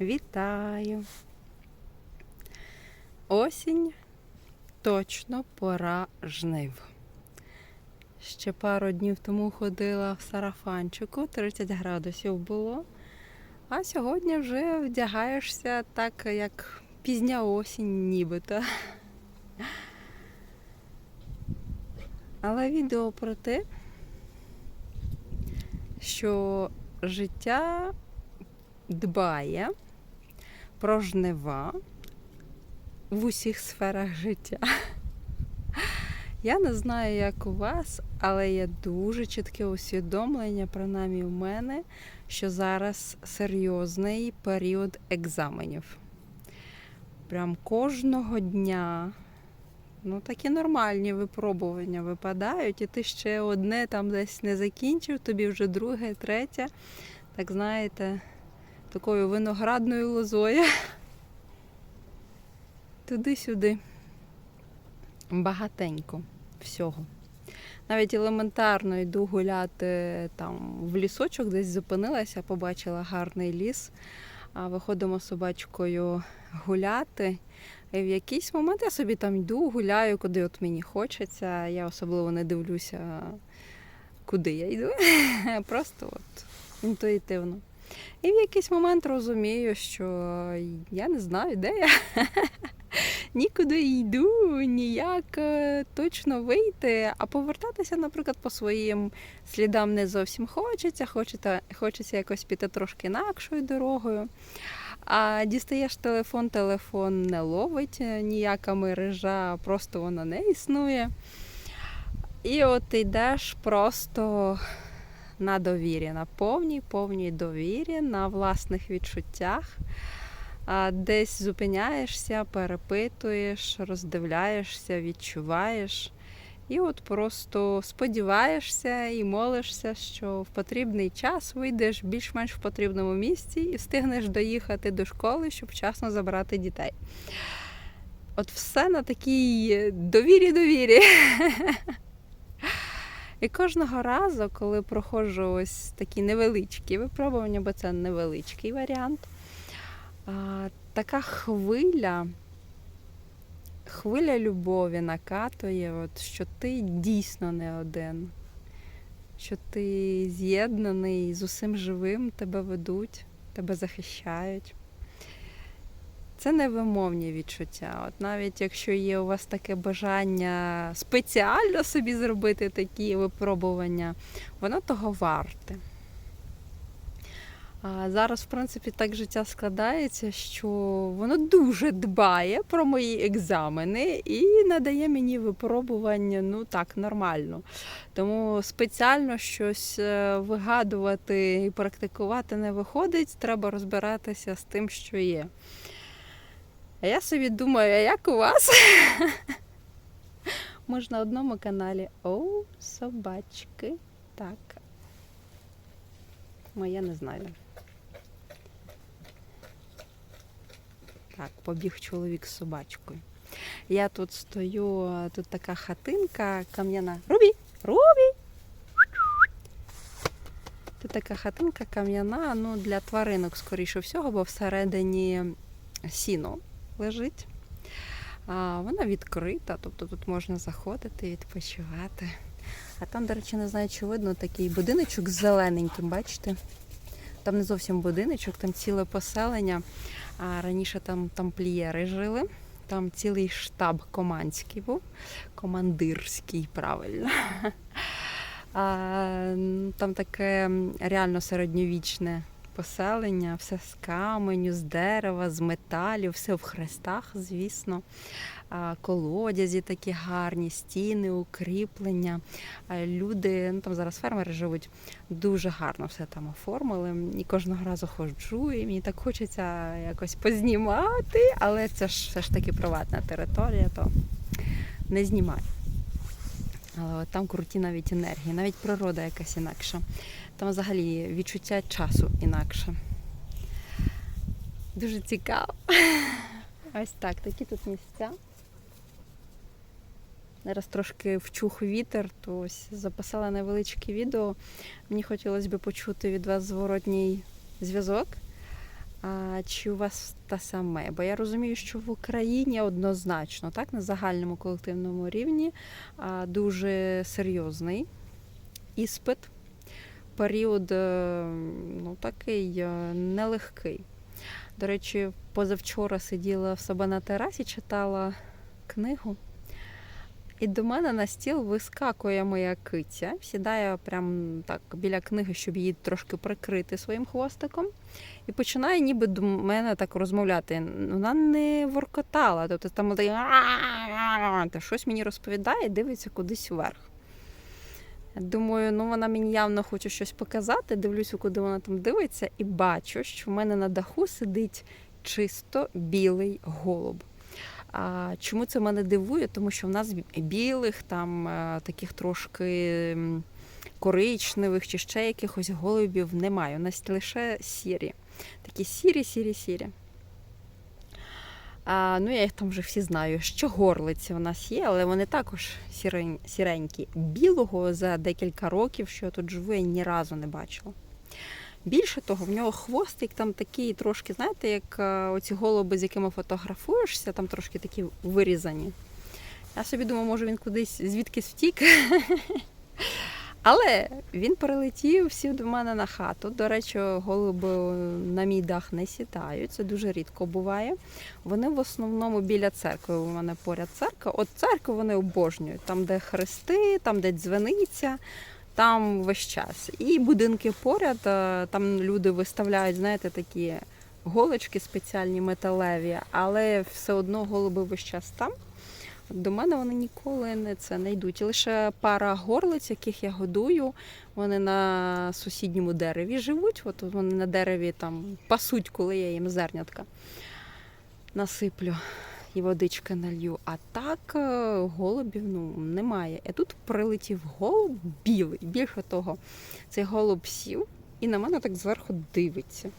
Вітаю! Осінь точно пора жнив. Ще пару днів тому ходила в сарафанчику, 30 градусів було. А сьогодні вже вдягаєшся так, як пізня осінь, нібито. Але відео про те, що життя дбає про жнива в усіх сферах життя. Я не знаю, як у вас, але є дуже чітке усвідомлення, принаймні у мене, що зараз серйозний період екзаменів. Прям кожного дня. Ну, такі нормальні випробування випадають, і ти ще одне там десь не закінчив, тобі вже друге, третє. Так знаєте, такою виноградною лозою. Туди-сюди. Багатенько всього. Навіть елементарно йду гуляти там в лісочок, десь зупинилася, побачила гарний ліс. А виходимо з собачкою гуляти. І в якийсь момент я собі там йду, гуляю, куди от мені хочеться. Я особливо не дивлюся, куди я йду. Просто от інтуїтивно. І в якийсь момент розумію, що я не знаю, де я. Нікуди йду, ніяк е, точно вийти, а повертатися, наприклад, по своїм слідам не зовсім хочеться, хочеться, хочеться якось піти трошки інакшою дорогою. А дістаєш телефон, телефон не ловить е, ніяка мережа, просто вона не існує. І от йдеш просто на довірі, на повній, повній довірі, на власних відчуттях. Десь зупиняєшся, перепитуєш, роздивляєшся, відчуваєш. І от просто сподіваєшся і молишся, що в потрібний час вийдеш більш-менш в потрібному місці і встигнеш доїхати до школи, щоб вчасно забрати дітей. От все на такій довірі-довірі. І кожного разу, коли проходжу ось такі невеличкі випробування, бо це невеличкий варіант, така хвиля, хвиля любові накатує, от, що ти дійсно не один, що ти з'єднаний з усім живим, тебе ведуть, тебе захищають. Це невимовні відчуття. От навіть якщо є у вас таке бажання спеціально собі зробити такі випробування, воно того варте. А зараз, в принципі, так життя складається, що воно дуже дбає про мої екзамени і надає мені випробування ну так, нормально. Тому спеціально щось е, вигадувати і практикувати не виходить, треба розбиратися з тим, що є. А я собі думаю, а як у вас? Ми ж на одному каналі. О, собачки. Так. Моя не знаю. Так, побіг чоловік з собачкою. Я тут стою, тут така хатинка кам'яна. Рубі! Рубі! Тут така хатинка кам'яна, ну для тваринок, скоріше всього, бо всередині сіно лежить. А, Вона відкрита, тобто тут можна заходити, відпочивати. А там, до речі, не знаю, чи видно такий будиночок з зелененьким, бачите? Там не зовсім будиночок, там ціле поселення. А раніше там тамплієри жили. Там цілий штаб командський був, командирський, правильно. А, Там таке реально середньовічне поселення, все з каменю, з дерева, з металів, все в хрестах, звісно. Колодязі такі гарні, стіни, укріплення. Люди, ну там зараз фермери живуть, дуже гарно все там оформили. І кожного разу ходжу, і мені так хочеться якось познімати, але це ж все ж таки приватна територія, то не знімаю. Але от там круті навіть енергії, навіть природа якась інакша. Там взагалі відчуття часу інакше. Дуже цікаво. Ось так, такі тут місця. Зараз трошки вчух вітер, то ось записала невеличке відео. Мені хотілося б почути від вас зворотній зв'язок. А, чи у вас те саме? Бо я розумію, що в Україні однозначно, так, на загальному колективному рівні а, дуже серйозний іспит. Період е, ну, такий е, нелегкий. До речі, позавчора сиділа в себе на терасі, читала книгу. І до мене на стіл вискакує моя киця, сідає прямо так біля книги, щоб її трошки прикрити своїм хвостиком, і починає ніби до мене так розмовляти. Вона не воркотала, тобто там та щось мені розповідає, дивиться кудись вверх. Думаю, ну вона мені явно хоче щось показати. Дивлюся, куди вона там дивиться, і бачу, що в мене на даху сидить чисто білий голуб. А чому це мене дивує? Тому що в нас білих, там е, таких трошки коричневих чи ще якихось голубів немає. У нас лише сірі. Такі сірі, сірі, сірі. А, ну, я їх там вже всі знаю. Що горлиці у нас є, але вони також сірень, сіренькі. Білого за декілька років, що я тут живу, я ні разу не бачила. Більше того, в нього хвостик там такий трошки, знаєте, як е, оці голуби, з якими фотографуєшся, там трошки такі вирізані. Я собі думаю, може він кудись звідкись втік. Але він перелетів, сів до мене на хату. До речі, голуби на мій дах не сідають, це дуже рідко буває. Вони в основному біля церкви. У мене поряд церква. От церкву вони обожнюють. Там, де хрести, там, де дзвениця, там весь час. І будинки поряд, е, там люди виставляють, знаєте, такі голочки спеціальні металеві, але все одно голуби весь час там. До мене вони ніколи не це не йдуть. Лише пара горлиць, яких я годую, вони на сусідньому дереві живуть. От вони на дереві там пасуть, коли я їм зернятка насиплю і водички налью. А так е, голубів ну, немає. І тут прилетів голуб білий. Більше того, цей голуб сів і на мене так зверху дивиться.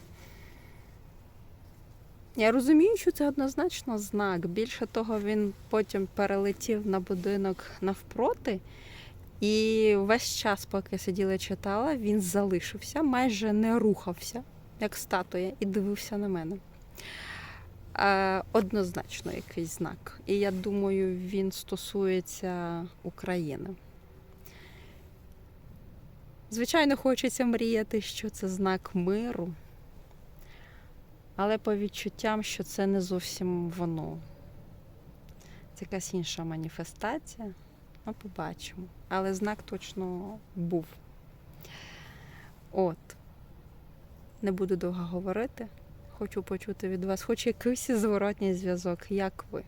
Я розумію, що це однозначно знак. Більше того, він потім перелетів на будинок навпроти, і весь час, поки я сиділа і читала, він залишився, майже не рухався, як статуя, і дивився на мене. Е, Однозначно якийсь знак. І я думаю, він стосується України. Звичайно, хочеться мріяти, що це знак миру. Але по відчуттям, що це не зовсім воно. Це якась інша маніфестація. Ми побачимо. Але знак точно був. От. Не буду довго говорити. Хочу почути від вас, хоч якийсь зворотній зв'язок. Як ви?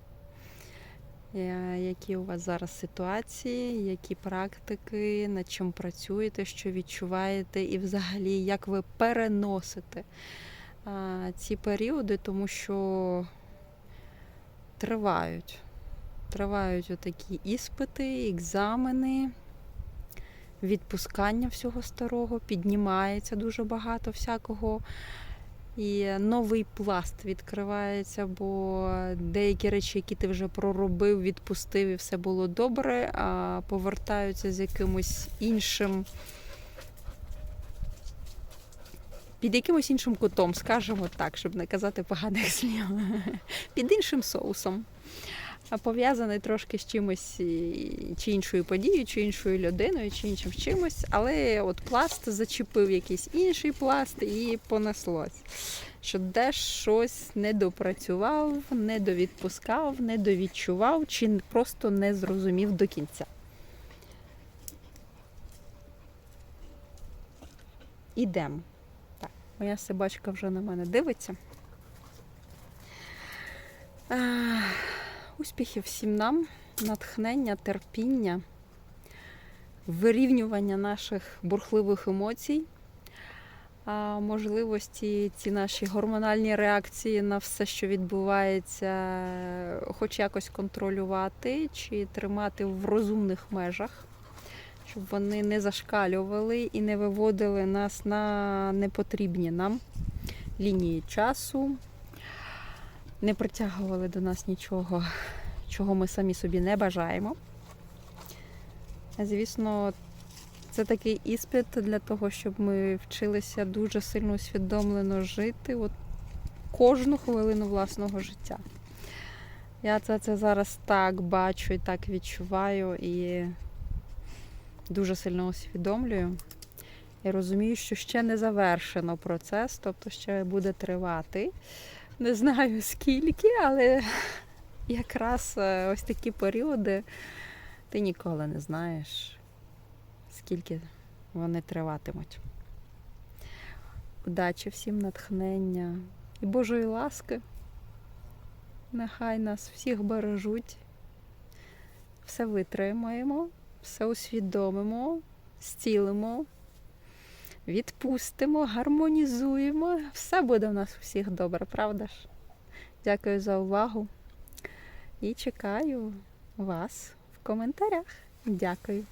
Які у вас зараз ситуації, які практики, над чим працюєте, що відчуваєте, і взагалі як ви переносите а, ці періоди, тому що тривають. Тривають отакі іспити, екзамени, відпускання всього старого, піднімається дуже багато всякого. І новий пласт відкривається, бо деякі речі, які ти вже проробив, відпустив і все було добре, а повертаються з якимось іншим під якимось іншим кутом, скажімо так, щоб не казати поганих слів, під іншим соусом. А пов'язаний трошки з чимось чи іншою подією, чи іншою людиною, чи іншим чимось, але от пласт зачепив якийсь інший пласт і понеслось. Що десь щось не допрацював, не довідпускав, не довідчував, чи просто не зрозумів до кінця. Ідемо. Так, моя собачка вже на мене дивиться. Успіхів всім нам, натхнення, терпіння, вирівнювання наших бурхливих емоцій, а, можливості ці наші гормональні реакції на все, що відбувається, хоч якось контролювати чи тримати в розумних межах, щоб вони не зашкалювали і не виводили нас на непотрібні нам лінії часу, не притягували до нас нічого, чого ми самі собі не бажаємо. Звісно, це такий іспит для того, щоб ми вчилися дуже сильно усвідомлено жити, от кожну хвилину власного життя. Я це, це зараз так бачу і так відчуваю і дуже сильно усвідомлюю. Я розумію, що ще не завершено процес, тобто ще буде тривати. Не знаю скільки, але якраз е, ось такі періоди ти ніколи не знаєш, скільки вони триватимуть. Удачі всім, натхнення і Божої ласки. Нехай нас всіх бережуть, все витримаємо, все усвідомимо, зцілимо, відпустимо, гармонізуємо. Все буде в нас у всіх добре, правда ж? Дякую за увагу і чекаю вас в коментарях. Дякую.